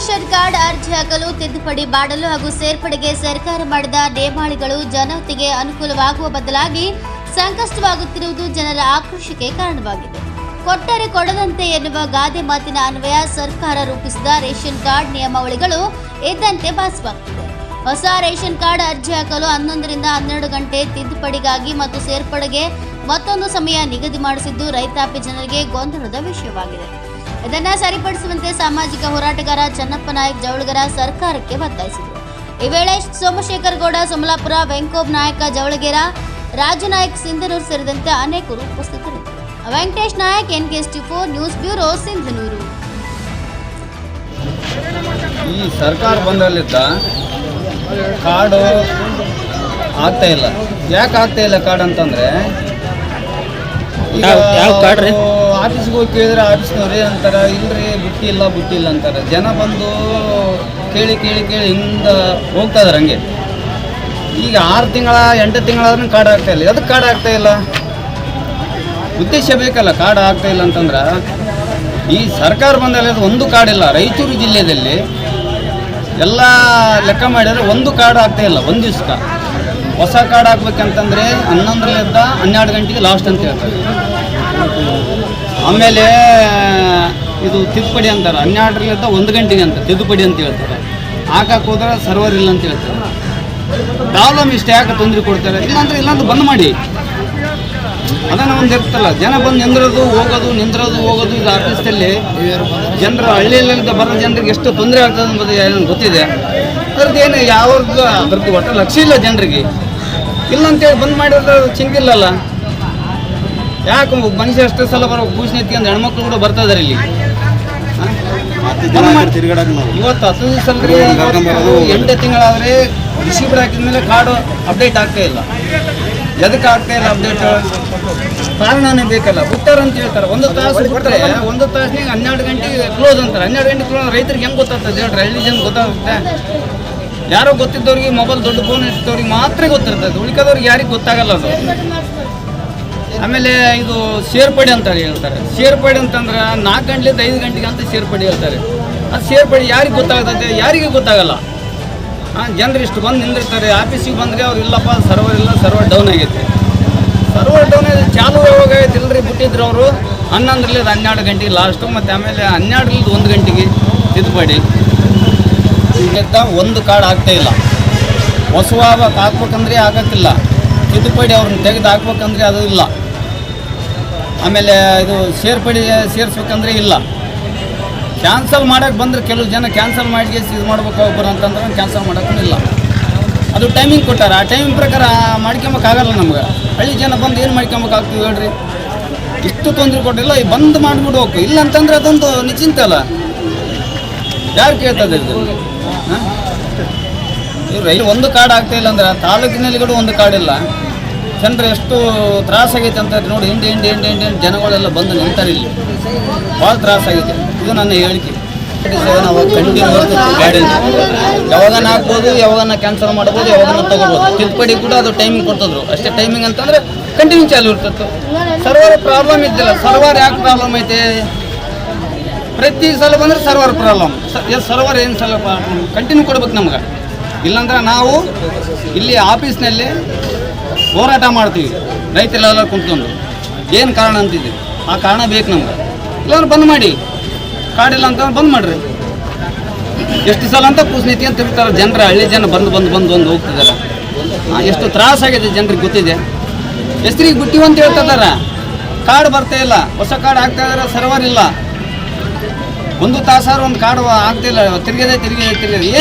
Ration card ಅರ್ಜಿ ಹಾಕಲು, ತಿದ್ದುಪಡಿ ಮಾಡಲು ಹಾಗೂ ಸೇರ್ಪಡೆಗೆ ಸರ್ಕಾರ ಮಾಡಿದ ನೇಮಾಳಿಗಳು ಜನತೆಗೆ ಅನುಕೂಲವಾಗುವ ಬದಲಾಗಿ ಸಂಕಷ್ಟವಾಗುತ್ತಿರುವುದು ಜನರ ಆಕ್ರೋಶಕ್ಕೆ ಕಾರಣವಾಗಿದೆ. ಕೊಟ್ಟರೆ ಕೊಡದಂತೆ ಎನ್ನುವ ಗಾದೆ ಮಾತಿನ ಅನ್ವಯ ಸರ್ಕಾರ ರೂಪಿಸಿದ ರೇಷನ್ ಕಾರ್ಡ್ ನಿಯಮಾವಳಿಗಳು ಇದ್ದಂತೆ ಭಾಸವಾಗುತ್ತಿದೆ ಹೊಸ ರೇಷನ್ ಕಾರ್ಡ್ ಅರ್ಜಿ ಹಾಕಲು ಹನ್ನೊಂದರಿಂದ ಹನ್ನೆರಡು ಗಂಟೆ ತಿದ್ದುಪಡಿಗಾಗಿ ಮತ್ತು ಸೇರ್ಪಡೆಗೆ ಮತ್ತೊಂದು ಸಮಯ ನಿಗದಿ ಮಾಡಿಸಿದ್ದು ರೈತಾಪಿ ಜನರಿಗೆ ಗೊಂದಲದ ವಿಷಯವಾಗಿದೆ. ಇದನ್ನ ಸರಿಪಡಿಸುವಂತೆ ಸಾಮಾಜಿಕ ಹೋರಾಟಗಾರ ಚನ್ನಪ್ಪ ನಾಯಕ್ ಜವಳಗರ ಸರ್ಕಾರಕ್ಕೆ ಒತ್ತಾಯಿಸಿದರು. ಈ ವೇಳೆ ಸೋಮಶೇಖರ್ ಗೌಡ ಸೋಮಲಾಪುರ ವೆಂಕೋಬ್ ನಾಯಕ ಜವಳಗೆರ ರಾಜು ನಾಯಕ್ ಸಿಂಧನೂರು ಸೇರಿದಂತೆ ಅನೇಕರು ಉಪಸ್ಥಿತರಿದ್ದರು. Venkatesh Nayak N K four news bureau Sindhanur. ಈ ಸರ್ಕಾರ ಬಂದಲ್ಲಿದ್ದ ಕಾಡು ಆಗ್ತಾ ಇಲ್ಲ. ಯಾಕೆ ಆಗ್ತಾ ಇಲ್ಲ ಕಾಡು ಅಂತಂದ್ರೆ ಈಗ ಯಾವ- ಕಾಡ್ರಿ? ಕಾರ್ಡ್ ರೀ? ಅವ್ರು ಆಫೀಸ್ಗೆ ಹೋಗಿ ಕೇಳಿದ್ರೆ ಆಫೀಸ್ನವ್ರು ಅಂತಾರೆ, ಇಲ್ರಿ ಬುಟ್ಟಿ ಇಲ್ಲ ಬುಟ್ಟಿ ಇಲ್ಲ ಅಂತಾರೆ. ಜನ ಬಂದು ಕೇಳಿ ಕೇಳಿ ಕೇಳಿ ಹಿಂದ ಹೋಗ್ತಾ ಇದಾರೆ ಹಂಗೆ. ಈಗ ಆರು ತಿಂಗಳ, ಎಂಟು ತಿಂಗಳಾದ್ರೂ ಕಾರ್ಡ್ ಆಗ್ತಾ ಇಲ್ಲ. ಅದಕ್ಕೆ ಕಾರ್ಡ್ ಆಗ್ತಾ ಇಲ್ಲ? ಉದ್ದೇಶ ಬೇಕಲ್ಲ ಕಾರ್ಡ್ ಆಗ್ತಾ ಇಲ್ಲ ಅಂತಂದ್ರೆ, ಈ ಸರ್ಕಾರ ಬಂದಲ್ಲಿ ಒಂದು ಕಾರ್ಡ್ ಇಲ್ಲ. ರಾಯಚೂರು ಜಿಲ್ಲೆಯಲ್ಲಿ ಎಲ್ಲ ಲೆಕ್ಕ ಮಾಡಿದ್ರೆ ಒಂದು ಕಾರ್ಡ್ ಆಗ್ತಾ ಇಲ್ಲ, ಒಂದು ದಿವ್ಸಕ್ಕೆ. ಹೊಸ ಕಾರ್ಡ್ ಹಾಕ್ಬೇಕಂತಂದ್ರೆ ಹನ್ನೊಂದರಲ್ಲಿದ್ದ ಹನ್ನೆರಡು ಗಂಟೆಗೆ ಲಾಸ್ಟ್ ಅಂತ ಹೇಳ್ತಾರೆ. ಆಮೇಲೆ, ಇದು ತಿದ್ದುಪಡಿ ಅಂತಾರೆ. ಹನ್ನೆರಡರಿಂದ ಒಂದು ಗಂಟೆಗೆ ಅಂತ, ತಿದ್ದುಪಡಿ ಅಂತ ಹೇಳ್ತಾರೆ. ಹಾಕಕ್ಕೆ ಹೋದ್ರೆ ಸರ್ವರ್ ಇಲ್ಲ ಅಂತ ಹೇಳ್ತಾರೆ. ಪ್ರಾಬ್ಲಮ್ ಇಷ್ಟು ಯಾಕೆ ತೊಂದರೆ ಕೊಡ್ತಾರೆ? ಇಲ್ಲಾಂದ್ರೆ ಇಲ್ಲಾಂದ್ರೆ ಬಂದ್ ಮಾಡಿ. ಅದನ್ನ ಒಂದು ಇರ್ತಲ್ಲ, ಜನ ಬಂದು ನಿಂದ್ರೋದು, ಹೋಗೋದು ನಿಂದ್ರೋದು, ಹೋಗೋದು, ಇದು ಆಫೀಸಲ್ಲಿ ಜನರ ಹಳ್ಳಿಯಲ್ಲಿಂದ ಬರೋ ಜನರಿಗೆ ಎಷ್ಟು ತೊಂದರೆ ಆಗ್ತದೆ ಅನ್ನೋದು ಏನೋ ಗೊತ್ತಿದೆ. ಅದ್ರದ್ದು ಏನು, ಯಾವ್ದು ಅದ್ರದ್ದು ಒಟ್ಟು ಲಕ್ಷ ಇಲ್ಲ ಜನರಿಗೆ. ಇಲ್ಲ ಅಂತೇಳಿ ಬಂದ್ ಮಾಡಿದ್ರೆ ಚಿಂತಿಲ್ಲಲ್ಲ ಯಾಕೆ ಮನುಷ್ಯ ಎಷ್ಟು ಸಲ ಬರೋ ಕೂಸ್ ಅಂದ್ರೆ ಹೆಣ್ಮಕ್ಳು ಕೂಡ ಬರ್ತಾ ಇದಾರೆ ಇಲ್ಲಿ? ಇವತ್ತು ಹತ್ತು ದಿವಸ ಅಲ್ರಿ ಎಂಟು ತಿಂಗಳಾದ್ರೆ ರಿಸೀವ್ಡ್ ಹಾಕಿದ್ಮೇಲೆ ಕಾರ್ಡು ಅಪ್ಡೇಟ್ ಆಗ್ತಾ ಇಲ್ಲ. ಎದಕ್ಕೆ ಆಗ್ತಾ ಇಲ್ಲ ಅಪ್ಡೇಟ್? ಕಾರಣನೇ ಬೇಕಲ್ಲ. ಬಿಟ್ಟಾರ ಅಂತ ಹೇಳ್ತಾರೆ. ಒಂದು ತಾಸು ಬಿಟ್ಟರೆ ಒಂದು ತಾಸಿನಾಗ ಹನ್ನೆರಡು ಗಂಟೆಗೆ ಕ್ಲೋಸ್ ಅಂತಾರೆ. ಹನ್ನೆರಡು ಗಂಟೆ ಕ್ಲೋಸ್ ರೈತರಿಗೆ ಹೆಂಗೆ ಗೊತ್ತಾಗ್ತದೆ ಹೇಳ್ರಿ? ಹಳ್ಳಿ ಜನ ಗೊತ್ತಾಗುತ್ತೆ. ಯಾರೋ ಗೊತ್ತಿದ್ದವ್ರಿಗೆ ಮೊಬೈಲ್ ದೊಡ್ಡ ಫೋನ್ ಇರ್ತವ್ರಿಗೆ ಮಾತ್ರ ಗೊತ್ತಿರ್ತದೆ. ಉಳಿಕದವ್ರಿಗೆ ಯಾರಿಗೆ ಗೊತ್ತಾಗಲ್ಲ ಅದು. ಆಮೇಲೆ ಇದು ಸೇರ್ಪಡೆ ಅಂತಾರೆ ಹೇಳ್ತಾರೆ. ಸೇರ್ಪಡೆ ಅಂತಂದ್ರೆ ನಾಲ್ಕು ಗಂಟೆಲಿಂದ ಐದು ಗಂಟೆಗೆ ಅಂತ ಸೇರ್ಪಡೆ ಹೇಳ್ತಾರೆ. ಅದು ಸೇರ್ಪಡೆ ಯಾರಿಗೆ ಗೊತ್ತಾಗ್ತದೆ? ಯಾರಿಗೆ ಗೊತ್ತಾಗಲ್ಲ. ಜನರು ಇಷ್ಟು ಬಂದು ನಿಂದಿರ್ತಾರೆ. ಆಫೀಸಿಗೆ ಬಂದರೆ ಅವ್ರು ಇಲ್ಲಪ್ಪ, ಸರ್ವರ್ ಇಲ್ಲ, ಸರ್ವರ್ ಡೌನ್ ಆಗೈತೆ. ಸರ್ವರ್ ಡೌನ್ ಆಗಿದೆ ಚಾಲು ಯಾವಾಗ ಇಲ್ರಿ ಬಿಟ್ಟಿದ್ರು ಅವರು. ಹನ್ನೊಂದರಲ್ಲಿ ಹನ್ನೆರಡು ಗಂಟೆಗೆ ಲಾಸ್ಟು ಮತ್ತು ಆಮೇಲೆ ಹನ್ನೆರಡರಲ್ಲಿ ಒಂದು ಗಂಟೆಗೆ ತಿದ್ದುಪಡಿ. ಒಂದು ಕಾರ್ಡ್ ಆಗ್ತಾ ಇಲ್ಲ. ಹೊಸ ಹಾಕ್ಬೇಕಂದ್ರೆ ಆಗತ್ತಿಲ್ಲ. ತಿದ್ದುಪಡಿ ಅವ್ರನ್ನ ತೆಗೆದು ಹಾಕ್ಬೇಕಂದ್ರೆ ಅದು ಇಲ್ಲ. ಆಮೇಲೆ ಇದು ಸೇರ್ಪಡಿ, ಸೇರಿಸ್ಬೇಕಂದ್ರೆ ಇಲ್ಲ. ಕ್ಯಾನ್ಸಲ್ ಮಾಡಕ್ಕೆ ಬಂದರೆ ಕೆಲವು ಜನ ಕ್ಯಾನ್ಸಲ್ ಮಾಡಿ ಇದು ಮಾಡ್ಬೇಕು ಒಬ್ಬರು ಅಂತಂದ್ರೆ ಕ್ಯಾನ್ಸಲ್ ಮಾಡೋಕ್ಕೂ ಇಲ್ಲ. ಅದು ಟೈಮಿಂಗ್ ಕೊಟ್ಟಾರೆ. ಆ ಟೈಮಿಂಗ್ ಪ್ರಕಾರ ಮಾಡ್ಕೊಂಬೋಕ್ಕಾಗಲ್ಲ ನಮ್ಗೆ. ಹಳ್ಳಿ ಜನ ಬಂದು ಏನು ಮಾಡ್ಕೊಂಬಕ್ಕಾಗ್ತೀವಿ ಹೇಳ್ರಿ? ಇಷ್ಟು ತೊಂದರೆ ಕೊಟ್ಟಿಲ್ಲ, ಈ ಬಂದ್ ಮಾಡಿಬಿಡ್ಬೇಕು. ಇಲ್ಲ ಅಂತಂದ್ರೆ ಅದೊಂದು ನಿಶ್ಚಿಂತೆ ಅಲ್ಲ. ಯಾರು ಕೇಳ್ತದೆ ಇದು? ಹಾಂ? ರೈಲು ಒಂದು ಕಾರ್ಡ್ ಆಗ್ತಾ ಇಲ್ಲ ಅಂದ್ರೆ, ತಾಲೂಕಿನಲ್ಲಿ ಕೂಡ ಒಂದು ಕಾರ್ಡ್ ಇಲ್ಲ. ಜನರು ಎಷ್ಟು ತ್ರಾಸಾಗೈತೆ ಅಂತ ನೋಡಿ ಹಿಂಡಿ ಹಿಂಡಿ ಹಿಂಡಿ ಹಿಂಡಿ ಜನಗಳೆಲ್ಲ ಬಂದು ನಿಂತಾರೆ ಇಲ್ಲಿ. ಭಾಳ ತ್ರಾಸಾಗೈತೆ ಇದು ನನ್ನ ಹೇಳಿಕೆ. ನಾವು ಕಂಟಿನ್ಯೂ ಹಾಕ್ಬೋದು ಯಾವಾಗನ ಕ್ಯಾನ್ಸಲ್ ಮಾಡ್ಬೋದು ಯಾವಾಗ ತಗೋಬೋದು. ತಿದ್ದುಪಡಿ ಕೂಡ ಅದು ಟೈಮಿಂಗ್ ಕೊಡ್ತಿದ್ರು. ಅಷ್ಟೇ ಟೈಮಿಂಗ್ ಅಂತಂದ್ರೆ ಕಂಟಿನ್ಯೂ ಚಾಲು ಇರ್ತಿತ್ತು. ಸರ್ವರ್ ಪ್ರಾಬ್ಲಮ್ ಇದ್ದಿಲ್ಲ. ಸರ್ವರ್ ಯಾಕೆ ಪ್ರಾಬ್ಲಮ್ ಐತೆ? ಪ್ರತಿ ಸಲ ಬಂದ್ರೆ ಸರ್ವರ್ ಪ್ರಾಬ್ಲಮ್ ಸರ್ವರ್ ಏನು ಸಲ ಕಂಟಿನ್ಯೂ ಕೊಡ್ಬೇಕು ನಮ್ಗೆ. ಇಲ್ಲಾಂದ್ರೆ ನಾವು ಇಲ್ಲಿ ಆಫೀಸ್ನಲ್ಲಿ ಹೋರಾಟ ಮಾಡ್ತೀವಿ. ರೈತರೆಲ್ಲ ಕುಂತ್ಕೊಂಡು. ಏನು ಕಾರಣ ಅಂತಿದ್ದೀವಿ ಆ ಕಾರಣ ಬೇಕು ನಮ್ಗೆ. ಇಲ್ಲಾಂದ್ರೆ ಬಂದ್ ಮಾಡಿ. ಕಾಡಿಲ್ಲ ಇಲ್ಲ ಅಂತ ಬಂದ್ ಮಾಡ್ರಿ. ಎಷ್ಟು ಸಲ ಅಂತ ಕೂಸ್ ನೀತಿ ಅಂತ ಇರ್ತಾರೆ ಜನರ ಹಳ್ಳಿ ಜನ ಬಂದು ಬಂದು ಬಂದು ಬಂದು ಹೋಗ್ತಿದ್ದಾರೆ. ಎಷ್ಟು ತ್ರಾಸಾಗಿದೆ ಜನರಿಗೆ ಗೊತ್ತಿದೆ. ಹೆಸ್ರಿಗೆ ಗುಟ್ಟಿ ಅಂತ ಹೇಳ್ತಿದಾರ ಕಾರ್ಡ್ ಬರ್ತಾ ಇಲ್ಲ. ಹೊಸ ಕಾರ್ಡ್ ಆಗ್ತಾ ಇದಾರೆ ಸರ್ವರ್ ಇಲ್ಲ. ಒಂದು ತಾಸಾರು ಒಂದು ಕಾರ್ಡ್ ಆಗ್ತಿಲ್ಲ ತಿರ್ಗದೆ ತಿರ್ಗದೆ ತಿರ್ಗದೆ